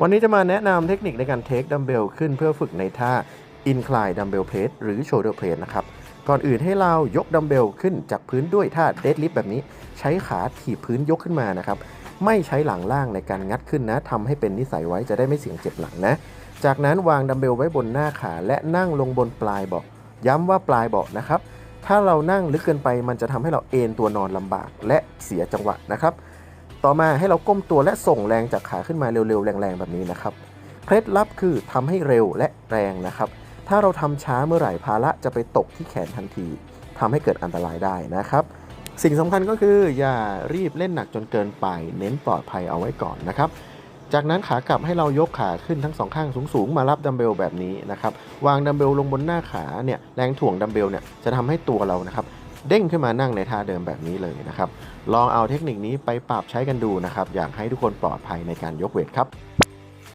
วันนี้จะมาแนะนำเทคนิคในการเทคดัมเบลขึ้นเพื่อฝึกในท่า incline dumbbell press หรือ shoulder press นะครับ ก่อนอื่นให้เรายกดัมเบลขึ้นจากพื้นด้วยท่า deadlift แบบนี้ ใช้ขาถีบพื้นยกขึ้นมานะครับ ไม่ใช้หลังล่างในการงัดขึ้นนะทำให้เป็นนิสัยไว้จะได้ไม่เสี่ยงเจ็บหลังนะ จากนั้นวางดัมเบลไว้บนหน้าขาและนั่งลงบนปลายเบาะ ย้ำว่าปลายเบาะนะครับ ถ้าเรานั่งลึกเกินไปมันจะทำให้เราเอนตัวนอนลำบากและเสียจังหวะนะครับ ต่อมาให้เราก้มตัวและส่งแรงจากขาขึ้นมาเร็วๆ แรงๆ แบบนี้นะครับ เคล็ดลับคือทำให้เร็วและแรงนะครับ ถ้าเราทำช้าเมื่อไหร่ภาระจะไปตกที่แขนทันทีทำให้เกิดอันตรายได้นะครับ สิ่งสำคัญก็คืออย่ารีบเล่นหนักจนเกินไป เน้นปลอดภัยเอาไว้ก่อนนะครับ จากนั้นขากลับให้เรายกขาขึ้นทั้งสองข้างสูงๆ มารับดัมเบลแบบนี้นะครับ วางดัมเบลลงบนหน้าขาเนี่ยแรงถ่วงดัมเบลเนี่ยจะทำให้ตัวเรานะครับ เด้งขึ้นมานั่งในท่าเดิมแบบนี้เลยนะครับ ลองเอาเทคนิคนี้ไปปรับใช้กันดูนะครับ อยากให้ทุกคนปลอดภัยในการยกเวทครับ